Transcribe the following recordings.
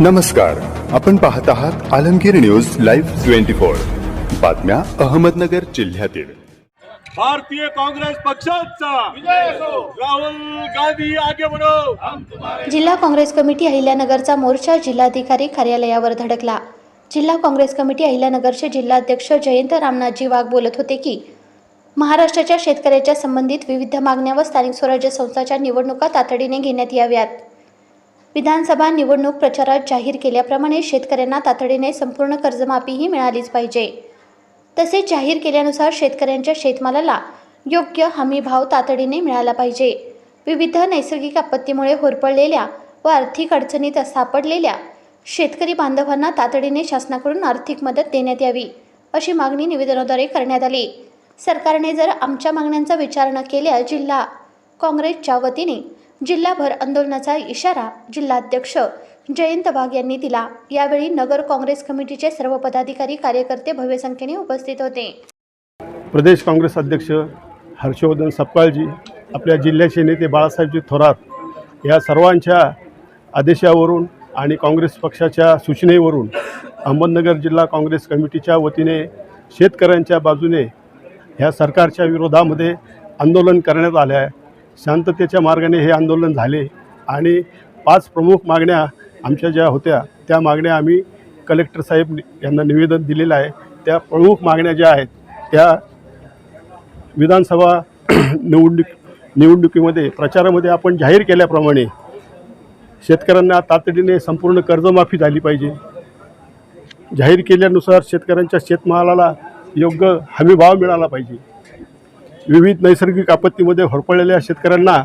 नमस्कार आपण पाहत आहात Alamgir news live twenty four. बातम्या अहमदनगर जिल्ह्यातील. भारतीय काँग्रेस पक्षाचा. राहुल गांधी आगे बढ़ो जिल्हा काँग्रेस कमिटी अहिल्यानगरचा मोर्चा जिल्हाधिकारी कार्यालयावर धडकला. जिल्हा काँग्रेस कमिटी अहिल्यानगरचे जिल्हाध्यक्ष जयंत रामनाथजी वाघ बोलत होते की महाराष्ट्राच्या शेतकऱ्याच्या संबंधित विविध मागण्या व स्थानिक स्वराज्य संस्थाच्या निवडणुका तातडीने घेण्यात याव्यात. विधानसभा निवडणूक प्रचारात जाहीर केल्याप्रमाणे शेतकऱ्यांना तातडीने संपूर्ण कर्जमाफीही मिळालीच पाहिजे. तसेच जाहीर केल्यानुसार शेतकऱ्यांच्या शेतमालाला योग्य हमी भाव तातडीने मिळाला पाहिजे. विविध नैसर्गिक आपत्तीमुळे होरपळलेल्या व आर्थिक अडचणीत सापडलेल्या शेतकरी बांधवांना तातडीने शासनाकडून आर्थिक मदत देण्यात यावी अशी मागणी निवेदनाद्वारे करण्यात आली. सरकारने जर आमच्या मागण्यांचा विचार न केल्यास जिल्हा काँग्रेसच्या वतीने जिल्हाभर आंदोलनाचा इशारा जिल्हाध्यक्ष जयंत वाघ यांनी दिला. यावेळी नगर काँग्रेस कमिटीचे सर्व पदाधिकारी कार्यकर्ते भव्य संख्येने उपस्थित होते. प्रदेश काँग्रेस अध्यक्ष हर्षवर्धन सपकाळजी आपल्या जिल्ह्याचे नेते बाळासाहेबजी थोरात या सर्वांच्या आदेशावरून आणि काँग्रेस पक्षाच्या सूचनेवरून अहमदनगर जिल्हा काँग्रेस कमिटीच्या वतीने शेतकऱ्यांच्या बाजूने ह्या सरकारच्या विरोधामध्ये आंदोलन करण्यात आले आहे. शांततेच्या मार्गाने हे आंदोलन झाले आणि पाच प्रमुख मागण्या आमच्या ज्या होत्या त्या मागण्या आम्ही कलेक्टर साहेब यांना निवेदन दिलेलं आहे. त्या प्रमुख मागण्या ज्या आहेत त्या विधानसभा निवडणूक निवडणुकीमध्ये प्रचारामध्ये आपण जाहीर केल्याप्रमाणे शेतकऱ्यांना तातडीने संपूर्ण कर्जमाफी झाली पाहिजे. जाहीर केल्यानुसार शेतकऱ्यांच्या शेतमालाला योग्य हमीभाव मिळाला पाहिजे. विविध नैसर्गिक आपत्तीमध्ये होरपळलेल्या शेतकऱ्यांना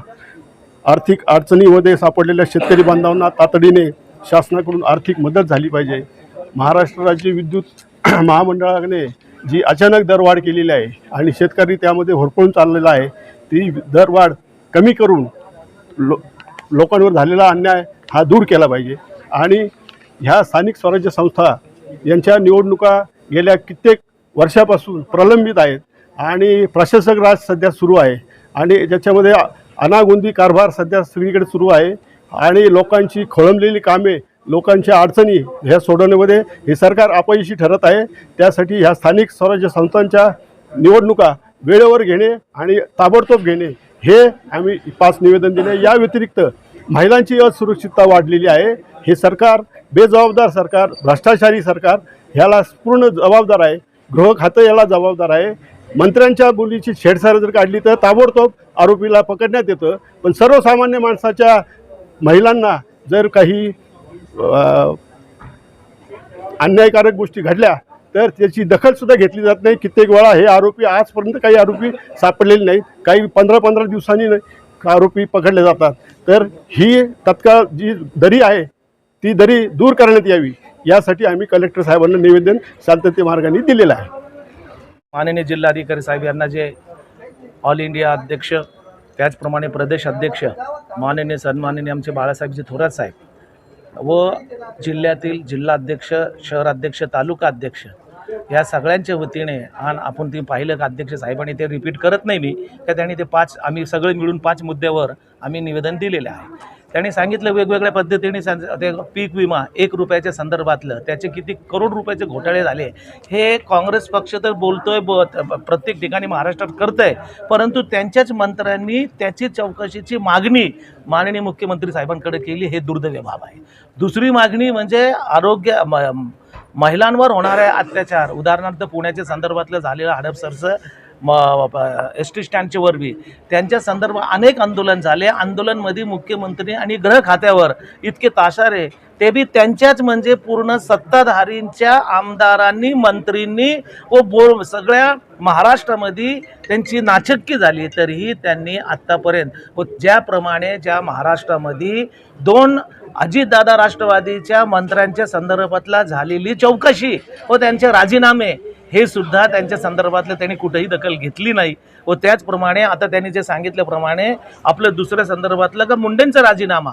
आर्थिक अडचणीमध्ये सापडलेल्या शेतकरी बांधवांना तातडीने शासनाकडून आर्थिक मदत झाली पाहिजे. महाराष्ट्र राज्य विद्युत महामंडळाने जी अचानक दरवाढ केलेली आहे आणि शेतकरी त्यामध्ये होरपळून चाललेला आहे ती दरवाढ कमी करून लो लोकांवर झालेला अन्याय हा दूर केला पाहिजे. आणि ह्या स्थानिक स्वराज्य संस्था यांच्या निवडणुका गेल्या कित्येक वर्षापासून प्रलंबित आहेत. आणि प्रशासक राज सध्या सुरू आहे. आणि ज्याच्यामध्ये अनागोंदी कारभार सध्या सगळीकडे सुरू आहे. आणि लोकांची खोळंबलेली कामे लोकांच्या अडचणी ह्या सोडवण्यामध्ये हे सरकार अपयशी ठरत आहे. त्यासाठी ह्या स्थानिक स्वराज्य संस्थांच्या निवडणुका वेळेवर घेणे आणि ताबडतोब घेणे हे आम्ही पाच निवेदन दिले. या व्यतिरिक्त महिलांची असुरक्षितता वाढलेली आहे. हे सरकार बेजबाबदार सरकार भ्रष्टाचारी सरकार ह्याला पूर्ण जबाबदार आहे. गृह खातं याला जबाबदार आहे. मंत्र्यांच्या बोलीची छेडछाड जर काढली तर ताबडतोब आरोपीला पकडण्यात येतं. पण सर्वसामान्य माणसाच्या महिलांना जर काही अन्यायकारक गोष्टी घडल्या तर त्याची दखलसुद्धा घेतली जात नाही. कित्येक वेळा हे आरोपी आजपर्यंत काही आरोपी सापडलेले नाहीत. काही पंधरा पंधरा दिवसांनी आरोपी पकडले जातात. तर ही तत्काळ जी दरी आहे ती दरी दूर करण्यात यावी. यासाठी आम्ही कलेक्टर साहेबांना निवेदन शांतते मार्गाने दिलेलं आहे. माननीय जिल्हाधिकारी साहेब यांना जे ऑल इंडिया अध्यक्ष त्याचप्रमाणे प्रदेश अध्यक्ष माननीय सन्माननीय आमचे बाळासाहेबजी थोरात साहेब व जिल्ह्यातील जिल्हाध्यक्ष शहराध्यक्ष तालुका अध्यक्ष या सगळ्यांच्या वतीने आणि आपण ते पाहिलं का अध्यक्ष साहेबांनी ते रिपीट करत नाही मी का त्यांनी ते पाच आम्ही सगळे मिळून पाच मुद्द्यावर आम्ही निवेदन दिलेले आहे. त्यांनी सांगितलं वेगवेगळ्या पद्धतीने ते पीक विमा एक रुपयाच्या संदर्भातलं त्याचे किती करोड रुपयाचे घोटाळे झाले. हे काँग्रेस पक्ष तर बोलतोय ब प्रत्येक ठिकाणी महाराष्ट्रात करतंय परंतु त्यांच्याच मंत्र्यांनी त्याची चौकशीची मागणी माननीय मुख्यमंत्री साहेबांकडे केली हे दुर्दैवी बाब आहे. दुसरी मागणी म्हणजे आरोग्य म- महिलांवर होणारे अत्याचार उदाहरणार्थ पुण्याच्या संदर्भातलं झालेलं हडपसरचं म एस टी स्टँडचे वरबी त्यांच्या संदर्भात अनेक आंदोलन झाले. आंदोलनमध्ये मुख्यमंत्री आणि गृह खात्यावर इतके ताशारे. ते बी त्यांच्याच म्हणजे पूर्ण सत्ताधारींच्या आमदारांनी मंत्रींनी व बो सगळ्या महाराष्ट्रामध्ये त्यांची नाचक्की झाली. तरीही त्यांनी आत्तापर्यंत व ज्याप्रमाणे ज्या महाराष्ट्रामध्ये दोन अजितदादा राष्ट्रवादीच्या मंत्र्यांच्या संदर्भातला झालेली चौकशी व त्यांचे राजीनामे हे सुद्धा त्यांच्या संदर्भातलं त्यांनी कुठेही दखल घेतली नाही व त्याचप्रमाणे आता त्यांनी जे सांगितल्याप्रमाणे आपलं दुसऱ्या संदर्भातलं का मुंडेंचा राजीनामा.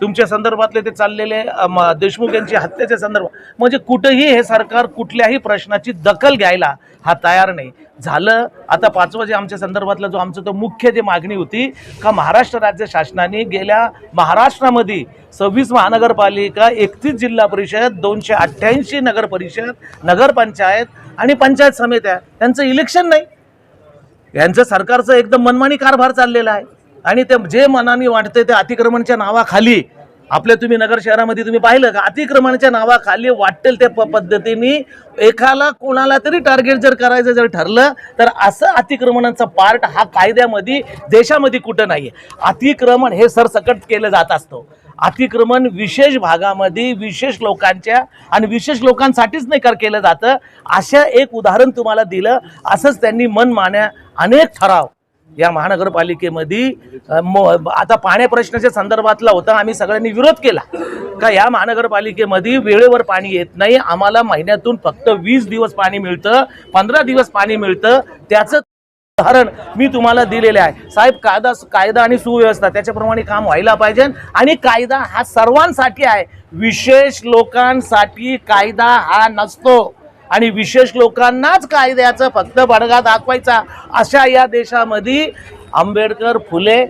तुमच्या संदर्भातले ते चाललेले म, देशमुख यांची हत्येच्या संदर्भात म्हणजे कुठंही हे सरकार कुठल्याही प्रश्नाची दखल घ्यायला हा तयार नाही. झालं आता पाचवं जे आमच्या संदर्भातला जो आमचं तो मुख्य जी मागणी होती का महाराष्ट्र राज्य शासनाने गेल्या महाराष्ट्रामध्ये सव्वीस महानगरपालिका एकतीस जिल्हा परिषद दोनशे अठ्ठ्याऐंशी नगर परिषद नगरपंचायत आणि पंचायत समित्या त्यांचं इलेक्शन नाही. यांचं सरकारचं एकदम मनमानी कारभार चाललेला आहे. आणि ते जे मनाने वाटते ते अतिक्रमणच्या नावाखाली आपल्या तुम्ही नगर शहरामध्ये तुम्ही पाहिलं का? अतिक्रमणाच्या नावाखाली वाटेल त्या प- पद्धतीने एकाला कोणाला तरी टार्गेट जर करायचं जर ठरलं तर असं अतिक्रमणाचा पार्ट हा कायद्यामध्ये देशामध्ये कुठं नाही अतिक्रमण हे सरसकट केलं जात असतं. अतिक्रमण विशेष भागामध्ये विशेष लोकांच्या आणि विशेष लोकांसाठीच नाही कर केलं जातं. अशा एक उदाहरण तुम्हाला दिलं. असंच त्यांनी मन मान्या अनेक ठराव या महानगरपालिकेमध्ये म- आता पाण्या प्रश्नाच्या संदर्भातला होता. आम्ही सगळ्यांनी विरोध केला. का या महानगरपालिकेमध्ये वेळेवर पाणी येत नाही. आम्हाला महिन्यातून फक्त वीस दिवस पाणी मिळतं पंधरा दिवस पाणी मिळतं. त्याचं उदाहरण मी तुम्हाला दिलेले आहे. साहेब कायदा कायदा आणि सुव्यवस्था त्याच्याप्रमाणे काम व्हायला पाहिजे आणि कायदा हा सर्वांसाठी आहे. विशेष लोकांसाठी कायदा हा नसतो. आणि विशेष लोकांनाच कायद्याचं फक्त बडगा दाखवायचा. अशा या देशामध्ये आंबेडकर फुले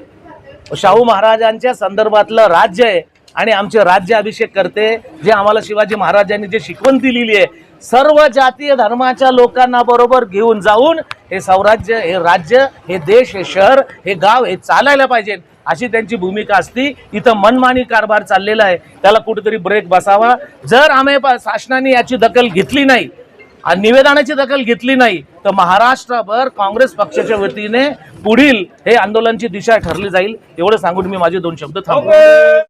शाहू महाराजांच्या संदर्भातलं राज्य आहे. आणि आमचे राज्याभिषेक करते जे आम्हाला शिवाजी महाराजांनी जे शिकवण दिलेली आहे सर्व जातीय धर्माच्या लोकांना बरोबर घेऊन जाऊन हे स्वराज्य हे राज्य हे देश हे शहर हे गाव हे चालायला पाहिजे अशी त्यांची भूमिका असती. इथं मनमानी कारभार चाललेला आहे. त्याला कुठेतरी ब्रेक बसावा. जर आम्ही शासनाने याची दखल घेतली नाही आणि निवेदनाची दखल घेतली नाही तर महाराष्ट्रभर काँग्रेस पक्षाच्या वतीने पुढील हे आंदोलनाची दिशा ठरली जाईल. एवढं सांगून मी माझे दोन शब्द थांबतो